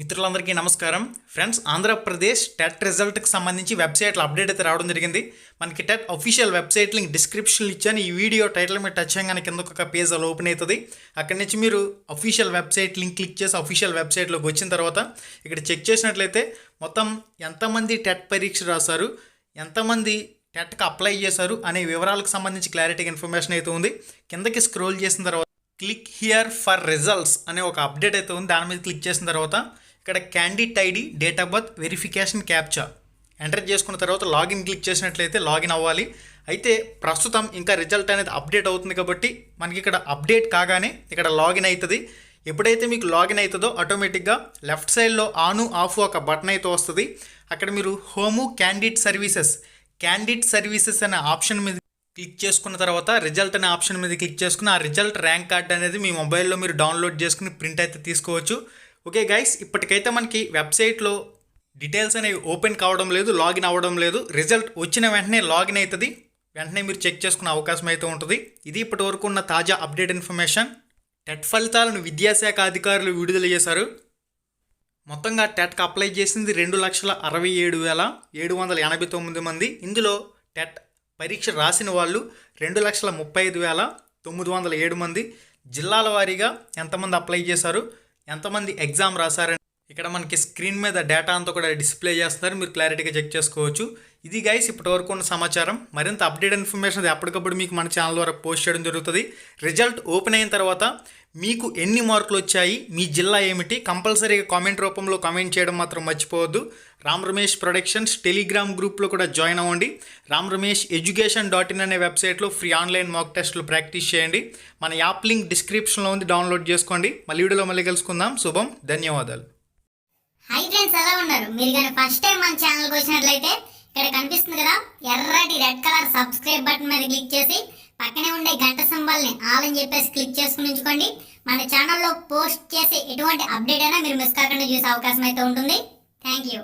మిత్రులందరికీ నమస్కారం. Friends Andhra Pradesh TET రిజల్ట్కి సంబంధించి వెబ్సైట్లో అప్డేట్ అయితే రావడం జరిగింది. మనకి టెట్ అఫీషియల్ వెబ్సైట్ లింక్ డిస్క్రిప్షన్లో ఇచ్చాను. ఈ వీడియో టైటిల్ మీద టచ్ చేయగానే కింద ఒక పేజ్ అలా ఓపెన్ అవుతుంది. అక్కడి నుంచి మీరు అఫీషియల్ వెబ్సైట్ లింక్ క్లిక్ చేసి అఫీషియల్ వెబ్సైట్లోకి వచ్చిన తర్వాత ఇక్కడ చెక్ చేసినట్లయితే మొత్తం ఎంతమంది టెట్ పరీక్ష రాశారు ఎంతమంది టెట్కి అప్లై చేశారు అనే వివరాలకు సంబంధించి క్లారిటీ ఇన్ఫర్మేషన్ అయితే ఉంది. కిందకి స్క్రోల్ చేసిన తర్వాత క్లిక్ హియర్ ఫర్ రిజల్ట్స్ అనే ఒక అప్డేట్ అయితే ఉంది. దాని మీద క్లిక్ చేసిన తర్వాత ఇక్కడ candidate ID date of birth verification captcha enter చేసుకున్న తర్వాత లాగిన్ క్లిక్ చేసినట్లయితే లాగిన్ అవ్వాలి. అయితే ప్రస్తుతం ఇంకా రిజల్ట్ అనేది అప్డేట్ అవుతుంది కాబట్టి మనకి ఇక్కడ అప్డేట్ కాగానే ఇక్కడ లాగిన్ అవుతుంది ఎప్పుడైతే మీకు లాగిన్ అవుతుందో ఆటోమేటిక్గా లెఫ్ట్ సైడ్లో ఆను ఆఫ్ ఒక బటన్ అయితే వస్తుంది. అక్కడ మీరు home candidate services candidate services అనే ఆప్షన్ మీద క్లిక్ చేసుకున్న తర్వాత రిజల్ట్ అనే ఆప్షన్ మీద క్లిక్ చేసుకుని ఆ రిజల్ట్ ర్యాంక్ కార్డ్ అనేది మీ మొబైల్లో మీరు డౌన్లోడ్ చేసుకుని ప్రింట్ అయితే తీసుకోవచ్చు. ఓకే గైస్ ఇప్పటికైతే మనకి వెబ్సైట్లో డీటెయిల్స్ అనేవి ఓపెన్ కావడం లేదు లాగిన్ అవ్వడం లేదు. రిజల్ట్ వచ్చిన వెంటనే లాగిన్ అవుతుంది వెంటనే మీరు చెక్ చేసుకునే అవకాశం అయితే ఉంటుంది. ఇది ఇప్పటి వరకు ఉన్న తాజా అప్డేట్ ఇన్ఫర్మేషన్. టెట్ ఫలితాలను విద్యాశాఖ అధికారులు విడుదల చేశారు. మొత్తంగా టెట్కి అప్లై చేసింది రెండు లక్షల అరవై ఏడు వేల ఏడు వందల ఎనభై తొమ్మిది మంది. ఇందులో టెట్ పరీక్ష రాసిన వాళ్ళు రెండు లక్షల ముప్పై ఐదు వేల తొమ్మిది వందల ఏడు మంది. జిల్లాల వారీగా ఎంతమంది అప్లై చేశారు? ఎంతమంది ఎగ్జామ్ రాశారని ఇక్కడ మనకి స్క్రీన్ మీద డేటా అంతా కూడా డిస్ప్లే చేస్తున్నారు. మీరు క్లారిటీగా చెక్ చేసుకోవచ్చు. ఇది గైస్ ఇప్పటి వరకు ఉన్న సమాచారం. మరింత అప్డేట్ ఇన్ఫర్మేషన్ అది ఎప్పటికప్పుడు మీకు మన ఛానల్ ద్వారా పోస్ట్ చేయడం జరుగుతుంది. రిజల్ట్ ఓపెన్ అయిన తర్వాత మీకు ఎన్ని మార్కులు వచ్చాయి మీ జిల్లా ఏమిటి కంపల్సరీగా కామెంట్ రూపంలో కామెంట్ చేయడం మాత్రం మర్చిపోవద్దు. రామ్ రమేష్ ప్రొడక్షన్స్ టెలిగ్రామ్ గ్రూప్లో కూడా జాయిన్ అవ్వండి. Ram Ramesh education dot in అనే వెబ్సైట్లో ఫ్రీ ఆన్లైన్ మాక్ టెస్ట్లు ప్రాక్టీస్ చేయండి. మన యాప్ లింక్ డిస్క్రిప్షన్లో ఉంది డౌన్లోడ్ చేసుకోండి. మళ్ళీ వీడియోలో మళ్ళీ కలుసుకుందాం. శుభం ధన్యవాదాలు. ఫ్రెండ్స్ ఎలా ఉన్నారు. మీరు కానీ ఫస్ట్ టైం మన ఛానల్కి వచ్చినట్లయితే ఇక్కడ కనిపిస్తుంది కదా ఎర్రటి రెడ్ కలర్ సబ్స్క్రైబ్ బటన్ మీద క్లిక్ చేసి పక్కనే ఉండే గంట సింబల్ని ఆల్ అని చెప్పేసి క్లిక్ చేసుకుని ఉంచుకోండి. మన ఛానల్లో పోస్ట్ చేసే ఎటువంటి అప్డేట్ అయినా మీరు మిస్ కాకుండా చూసే అవకాశం అయితే ఉంటుంది. Thank you